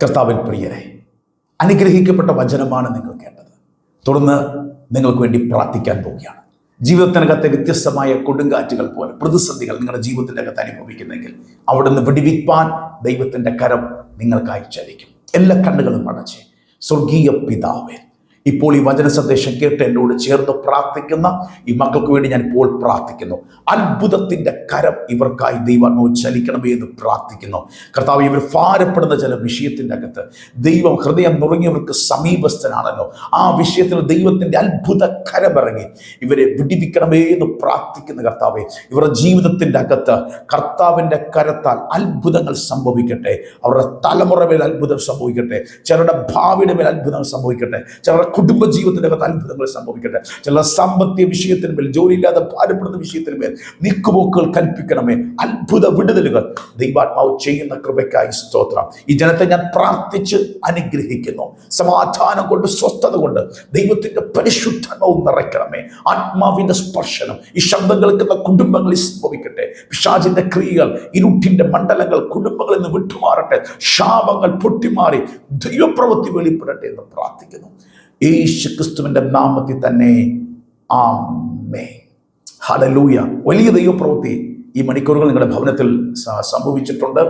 കർത്താവിൽ പ്രിയരെ അനുഗ്രഹിക്കപ്പെട്ട വചനമാണ് നിങ്ങൾ കേട്ടത്. തുടർന്ന് നിങ്ങൾക്ക് വേണ്ടി പ്രാർത്ഥിക്കാൻ പോവുകയാണ്. ജീവിതത്തിനകത്തെ വ്യത്യസ്തമായ കൊടുങ്കാറ്റുകൾ പോലെ പ്രതിസന്ധികൾ നിങ്ങളുടെ ജീവിതത്തിന്റെ അകത്ത് അനുഭവിക്കുന്നെങ്കിൽ അവിടുന്ന് വിടിവിപ്പാൻ ദൈവത്തിന്റെ കരം നിങ്ങൾക്കായി ചലിക്കും. എല്ലാ കണ്ണുകളും അടച്ച് സ്വർഗീയ പിതാവേ ഇപ്പോൾ ഈ വചന സന്ദേശം കേട്ട് എന്നോട് ചേർന്ന് പ്രാർത്ഥിക്കുന്ന ഈ മക്കൾക്ക് വേണ്ടി ഞാൻ ഇപ്പോൾ പ്രാർത്ഥിക്കുന്നു. അത്ഭുതത്തിന്റെ കരം ഇവർക്കായി ദൈവം ചലിക്കണമേ എന്ന് പ്രാർത്ഥിക്കുന്നു. കർത്താവ് ഇവർ ഭാരപ്പെടുന്ന ചില വിഷയത്തിന്റെ അകത്ത് ദൈവം ഹൃദയം നുറങ്ങിയവർക്ക് സമീപസ്ഥനാണല്ലോ ആ വിഷയത്തിൽ ദൈവത്തിന്റെ അത്ഭുത കരമിറങ്ങി ഇവരെ വിടിവിക്കണമേ എന്ന് പ്രാർത്ഥിക്കുന്ന കർത്താവെ ഇവരുടെ ജീവിതത്തിന്റെ അകത്ത് കർത്താവിന്റെ കരത്താൽ അത്ഭുതങ്ങൾ സംഭവിക്കട്ടെ. അവരുടെ തലമുറ മേൽ അത്ഭുതം സംഭവിക്കട്ടെ. ചിലരുടെ ഭാവിയുടെ മേൽ അത്ഭുതം സംഭവിക്കട്ടെ. ചിലരുടെ കുടുംബ ജീവിതത്തിന്റെ അകത്ത് അത്ഭുതങ്ങൾ സംഭവിക്കട്ടെ. ചില സാമ്പത്തിക വിഷയത്തിന് മേൽ ജോലിയില്ലാതെ ഭാരപ്പെടുന്ന വിഷയത്തിന് മേൽ നീക്കുപോക്കുകൾ കൽപ്പിക്കണമേ. അത്ഭുത വിടുതലുകൾ. ദൈവാത്മാവ് ചെയ്യുന്ന കൃപയ്ക്കായി സ്തോത്രം. ഈ ജനത്തെ ഞാൻ പ്രാർത്ഥിച്ച് അനുഗ്രഹിക്കുന്നു. സമാധാനം കൊണ്ട് സ്വസ്ഥത കൊണ്ട് ദൈവത്തിന്റെ പരിശുദ്ധവും നിറയ്ക്കണമേ. ആത്മാവിന്റെ സ്പർശനം ഈ ശബ്ദം കേൾക്കുന്ന കുടുംബങ്ങളിൽ സംഭവിക്കട്ടെ. പിശാചിന്റെ ക്രിയകൾ ഇരുട്ടിന്റെ മണ്ഡലങ്ങൾ കുടുംബങ്ങളിൽ നിന്ന് വിട്ടുമാറട്ടെ. ശാപങ്ങൾ പൊട്ടിമാറി ദൈവപ്രവൃത്തി വെളിപ്പെടട്ടെ എന്ന് പ്രാർത്ഥിക്കുന്നു. യേശു ക്രിസ്തുവിന്റെ നാമത്തിൽ തന്നെ ആമേ ഹലലൂയ വലിയ ദൈവപ്രവൃത്തി ഈ മണിക്കൂറുകൾ നിങ്ങളുടെ ഭവനത്തിൽ സംഭവിച്ചിട്ടുണ്ട്.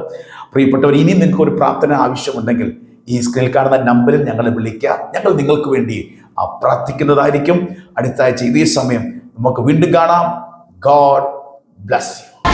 പ്രിയപ്പെട്ടവർ ഇനി നിങ്ങൾക്ക് ഒരു പ്രാർത്ഥന ആവശ്യമുണ്ടെങ്കിൽ ഈ സ്ക്രീനിൽ കാണുന്ന നമ്പറിൽ ഞങ്ങളെ വിളിക്കുക. ഞങ്ങൾ നിങ്ങൾക്ക് വേണ്ടി പ്രാർത്ഥിക്കുന്നതായിരിക്കും. അടുത്ത ആഴ്ച ഇതേ സമയം നമുക്ക് വീണ്ടും കാണാം. God bless you.